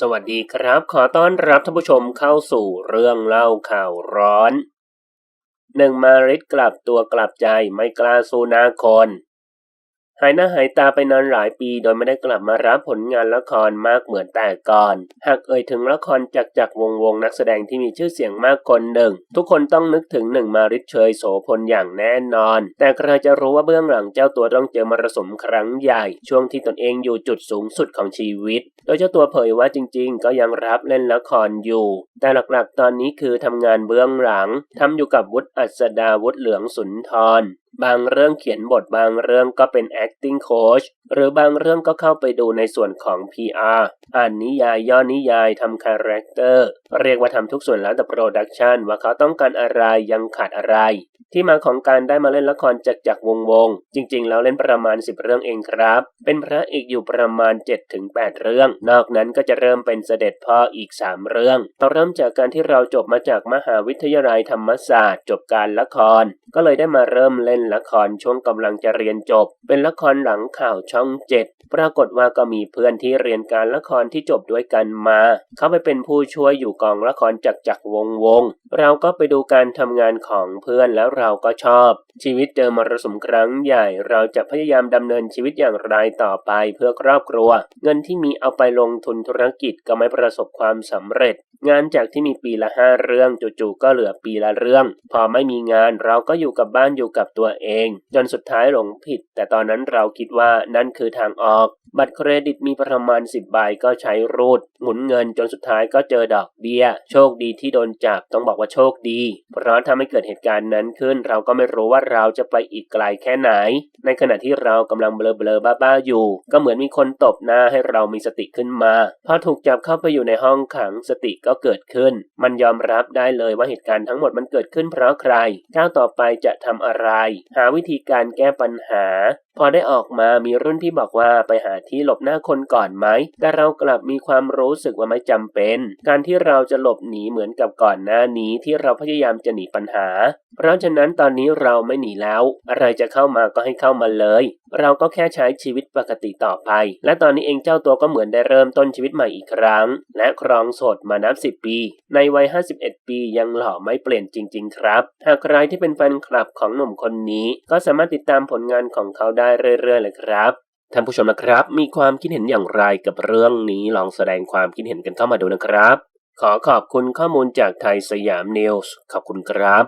สวัสดีครับ ขอต้อนรับท่านผู้ชมเข้าสู่เรื่องเล่าข่าวร้อนหนึ่งมาริดกลับตัวกลับใจไม่กล้าสู้นาคน หายหน้าหายตาไปนานหลายปีโดยไม่ได้กลับมารับผลงานละครมากเหมือนแต่ก่อน หากเอ่ยถึงละครจากจากวงวงนักแสดงที่มีชื่อเสียงมากคนหนึ่ง ทุกคนต้องนึกถึงหนึ่งมาริดเชยโสพลอย่างแน่นอน แต่ใครจะรู้ว่าเบื้องหลังเจ้าตัวต้องเจอมรสุมครั้งใหญ่ ช่วงที่ตนเองอยู่จุดสูงสุดของชีวิต โดยเจ้าตัวเผยว่าจริง ๆ ก็ยังรับเล่นละครอยู่ แต่หลักๆ ตอนนี้คือทำงานเบื้องหลังทำอยู่กับวุฒิอัศดาวุฒิเหลืองสุนทร บางเรื่องเขียนบทบางเรื่องก็เป็น acting coach หรือบางเรื่องก็เข้าไปดูในส่วนของ PR อ่านนิยายย่อนิยายทำคาแรคเตอร์เรียกว่าทำทุกส่วนแล้วแต่โปรดักชันว่าเขาต้องการอะไรยังขาดอะไร ที่มาของการได้มาเล่นละครจากจากวงวง จริงๆ แล้วเล่นประมาณ 10 เรื่องเองครับ เป็นพระเอกอยู่ประมาณ 7-8 เรื่อง นอกนั้นก็จะเริ่มเป็นเสด็จพ่ออีก 3 เรื่องเราเริ่มจากการที่เราจบมาจากมหาวิทยาลัยธรรมศาสตร์ จบการละคร ก็เลยได้มาเริ่มเล่นละครช่วงกำลังจะเรียนจบ เป็นละครหลังข่าวช่องเจ็ดปรากฏว่าก็มีเพื่อนที่เรียนการละครที่จบด้วยกันมา เขาไปเป็นผู้ช่วยอยู่กองละครจักจักรวงวง เราก็ไปดูการทำงานของเพื่อนแล้วเราก็ชอบ ชีวิตเจอมรสุมครั้งใหญ่ เราจะพยายามดำเนินชีวิตอย่างไรต่อไปเพื่อครอบครัว เงินที่มีเอาไปลงทุนธุรกิจก็ไม่ประสบความสำเร็จ งานจากที่มีปีละห้าเรื่องจู่ๆก็เหลือปีละเรื่อง พอไม่มีงานเราก็อยู่กับบ้านอยู่กับตัวเอง จนสุดท้ายหลงผิด แต่ตอนนั้นเราคิดว่านั่นคือทางออก บัตรเครดิตมีประมาณ 10 ใบก็ใช้รูด หมุนเงินจนสุดท้ายก็เจอดอกเบี้ย โชคดีที่โดนจับต้องบอกว่าโชคดี เพราะถ้าไม่เกิดเหตุการณ์นั้นขึ้น เราก็ไม่รู้ว่าเราจะไปอีกไกลแค่ไหน ในขณะที่เรากำลังเบลอๆบ้าๆอยู่ ก็เหมือนมีคนตบหน้าให้เรามีสติขึ้นมา พอถูกจับเข้าไปอยู่ในห้องขังสติก็เกิดขึ้น มันยอมรับได้เลยว่าเหตุการณ์ทั้งหมดมันเกิดขึ้นเพราะใครก้าวต่อไปจะทำอะไรหาวิธีการแก้ปัญหาพอได้ออกมามีรุ่นพี่บอกว่าไปหาที่หลบหน้าคนก่อนไหม แต่เรากลับมีความรู้สึกว่าไม่จำเป็น การที่เราจะหลบหนีเหมือนกับก่อนหน้านี้ที่เราพยายามจะหนีปัญหา เพราะฉะนั้นตอนนี้เราไม่หนีแล้ว อะไรจะเข้ามาก็ให้เข้ามาเลย เราก็แค่ใช้ชีวิตปกติต่อไป และตอนนี้เองเจ้าตัวก็เหมือนได้เริ่มต้นชีวิตใหม่อีกครั้ง และครองโสดมานับ10ปี ในวัย 51 ปียังหล่อไม่เปลี่ยนจริง ๆ ครับ หากใครที่เป็นแฟนคลับของหนุ่มคนนี้ ก็สามารถติดตามผลงานของเขาได้ได้เรื่อยๆเลยครับท่านผู้ชมนะครับ มีความคิดเห็นอย่างไรกับเรื่องนี้ลองแสดงความคิดเห็นกันเข้ามาดูนะครับ ขอขอบคุณข้อมูลจากไทยสยามนิวส์ขอบคุณครับ